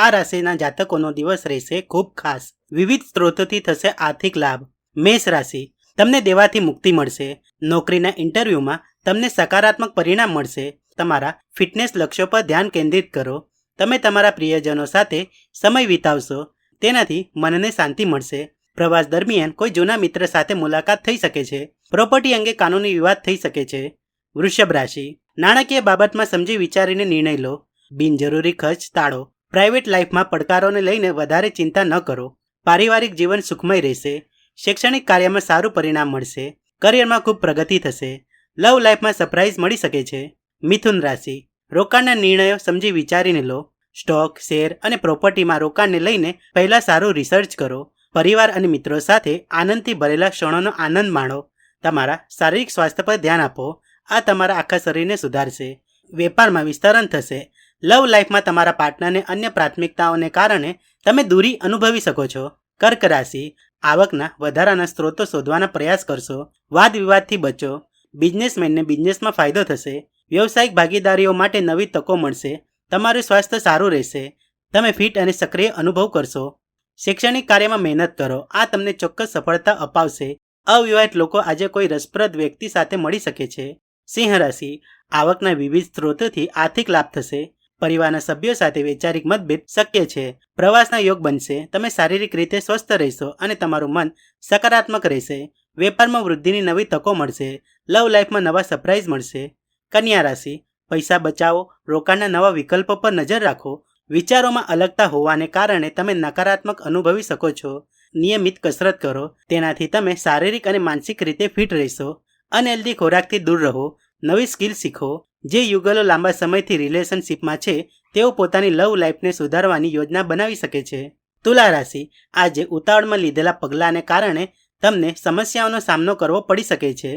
આ રાશિના જાતકોનો દિવસ રહેશે ખૂબ ખાસ. વિવિધ સ્ત્રોતોથી થશે આર્થિક લાભ. મેષ રાશિ. તમને દેવાથી મુક્તિ મળશે. નોકરીના ઇન્ટરવ્યૂમાં તમને સકારાત્મક પરિણામ મળશે. તમારા ફિટનેસ લક્ષ્યો પર ધ્યાન કેન્દ્રિત કરો. તમે તમારા પ્રિયજનો સાથે સમય વિતાવશો. તેનાથી મનને શાંતિ મળશે. પ્રવાસ દરમિયાન કોઈ જૂના મિત્ર સાથે મુલાકાત થઈ શકે છે. પ્રોપર્ટી અંગે કાનૂની વિવાદ થઈ શકે છે. વૃષભ રાશિ. નાણાકીય બાબતમાં સમજી વિચારીને નિર્ણય લો. બિનજરૂરી ખર્ચ ટાળો. પ્રાઇવેટ લાઈફમાં પડકારોને લઈને વધારે ચિંતા ન કરો. પારિવારિક જીવન સુખમય રહેશે. શૈક્ષણિક કાર્યમાં સારું પરિણામ મળશે. કરિયરમાં ખૂબ પ્રગતિ થશે. લવ લાઈફમાં સરપ્રાઇઝ મળી શકે છે. મિથુન રાશિ. રોકાણના નિર્ણયો સમજી વિચારીને લો. સ્ટોક, શેર અને પ્રોપર્ટીમાં રોકાણને લઈને પહેલાં સારું રિસર્ચ કરો. પરિવાર અને મિત્રો સાથે આનંદથી ભરેલા ક્ષણોનો આનંદ માણો. તમારા શારીરિક સ્વાસ્થ્ય પર ધ્યાન આપો. આ તમારા આખા શરીરને સુધારશે. વેપારમાં વિસ્તરણ થશે. લવ લાઈફમાં તમારા પાર્ટનરને અન્ય પ્રાથમિકતાઓને કારણે તમે દૂરી અનુભવી શકો છો. કર્ક રાશિ, આવકના વધારાના સ્ત્રોતો શોધવાના પ્રયાસ કરશો. વાદ વિવાદથી બચો. બિઝનેસમેનને બિઝનેસમાં ફાયદો થશે. વ્યવસાયિક ભાગીદારીઓ માટે નવી તકો મળશે. તમારું સ્વાસ્થ્ય સારું રહેશે. તમે ફિટ અને સક્રિય અનુભવ કરશો. શૈક્ષણિક કાર્યમાં મહેનત કરો. આ તમને ચોક્કસ સફળતા અપાવશે. અવિવાહિત લોકો આજે કોઈ રસપ્રદ વ્યક્તિ સાથે મળી શકે છે. સિંહ રાશિ, આવકના વિવિધ સ્ત્રોતોથી આર્થિક લાભ થશે. પરિવારના સભ્યો સાથે વૈચારિક મતભેદ શક્ય છે. પ્રવાસના યોગ બનશે. તમે શારીરિક રીતે સ્વસ્થ રહેશો અને તમારું મન સકારાત્મક રહેશે. વેપારમાં વૃદ્ધિની નવી તકો મળશે. લવ લાઈફમાં નવા સરપ્રાઇઝ મળશે. કન્યા રાશિ. પૈસા બચાવો. રોકાણના નવા વિકલ્પો પર નજર રાખો. વિચારોમાં અલગતા હોવાને કારણે તમે નકારાત્મક અનુભવી શકો છો. નિયમિત કસરત કરો. તેનાથી તમે શારીરિક અને માનસિક રીતે ફિટ રહેશો અનહેલ્ધી ખોરાકથી દૂર રહો. નવી સ્કિલ શીખો. જે યુગલો લાંબા સમયથી રિલેશનશિપમાં છે, તેઓ પોતાની લવ લાઈફને સુધારવાની યોજના બનાવી શકે છે. તુલા રાશિ, આજે ઉતાવળમાં લીધેલા પગલાંને કારણે તમને સમસ્યાઓનો સામનો કરવો પડી શકે છે.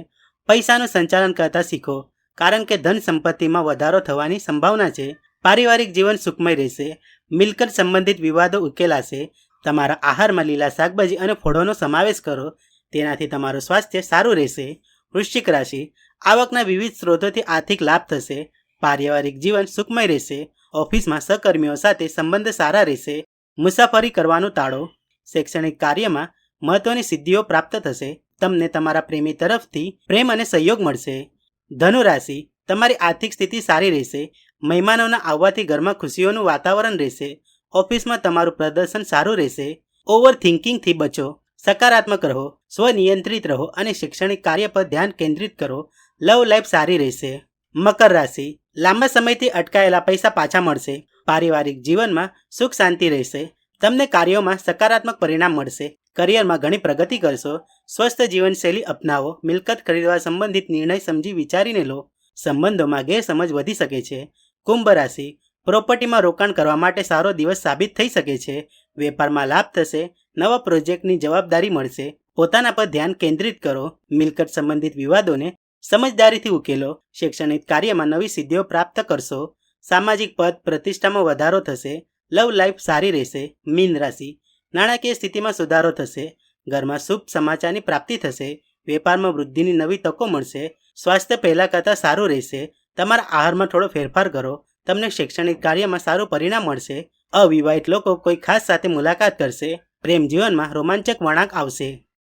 પૈસાનું સંચાલન કરતા શીખો, કારણ કે ધન સંપત્તિમાં વધારો થવાની સંભાવના છે. પારિવારિક જીવન સુખમય રહેશે, મિલકત સંબંધિત વિવાદો ઉકેલાશે, તમારા આહારમાં લીલા શાકભાજી અને ફળોનો સમાવેશ કરો, તેનાથી તમારું સ્વાસ્થ્ય સારું રહેશે. વૃશ્ચિક રાશિ, આવકના વિવિધ સ્ત્રોતોથી આર્થિક લાભ થશે, પારિવારિક જીવન સુખમય રહેશે, ઓફિસમાં સહકર્મીઓ સાથે સંબંધ સારા રહેશે, મુસાફરી કરવાનું ટાળો શૈક્ષણિક કાર્યમાં મહત્વની સિદ્ધિઓ પ્રાપ્ત થશે, તમને તમારા પ્રેમી તરફથી પ્રેમ અને સહયોગ મળશે. ધનુ રાશિ તમારી આર્થિક સ્થિતિ સારી રહેશે, મહેમાનોના આવવાથી ઘરમાં ખુશીઓનું વાતાવરણ રહેશે, ઓફિસમાં તમારું પ્રદર્શન સારું રહેશે ઓવર થિંકિંગથી બચો. સકારાત્મક રહો, સ્વનિયંત્રિત રહો અને શૈક્ષણિક કાર્ય પર ધ્યાન કેન્દ્રિત કરો. લવ લાઈફ સારી રહેશે. મકર રાશિ. લાંબા સમયથી અટકાયેલા પૈસા પાછા મળશે. પારિવારિક જીવનમાં સુખ શાંતિ રહેશે. તમને કાર્યોમાં સકારાત્મક પરિણામ મળશે. કરિયરમાં ઘણી પ્રગતિ કરશો. સ્વસ્થ જીવનશૈલી અપનાવો. મિલકત ખરીદવા સંબંધિત નિર્ણય સમજી વિચારીને લો. સંબંધોમાં ગેરસમજ વધી શકે છે. કુંભ રાશિ. પ્રોપર્ટીમાં રોકાણ કરવા માટે સારો દિવસ સાબિત થઈ શકે છે. વેપારમાં લાભ થશે, નવા પ્રોજેક્ટની જવાબદારી મળશે. પોતાના પર ધ્યાન કેન્દ્રિત કરો. મિલકત સંબંધિત વિવાદોને સમજદારીથી ઉકેલો. શૈક્ષણિક કાર્યમાં નવી સિદ્ધિઓ પ્રાપ્ત કરશો. સામાજિક પદ પ્રતિષ્ઠામાં વધારો થશે. લવ લાઈફ સારી રહેશે. મીન રાશિ. નાણાકીય સ્થિતિમાં સુધારો થશે. ઘરમાં શુભ સમાચારની પ્રાપ્તિ થશે. વેપારમાં વૃદ્ધિની નવી તકો મળશે. સ્વાસ્થ્ય પહેલાં કરતાં સારું રહેશે. તમારા આહારમાં થોડો ફેરફાર કરો. તમને શૈક્ષણિક કાર્યમાં સારું પરિણામ મળશે. અવિવાહિત લોકો કોઈ ખાસ સાથે મુલાકાત કરશે. પ્રેમ જીવનમાં રોમાંચક વળાંક આવશે.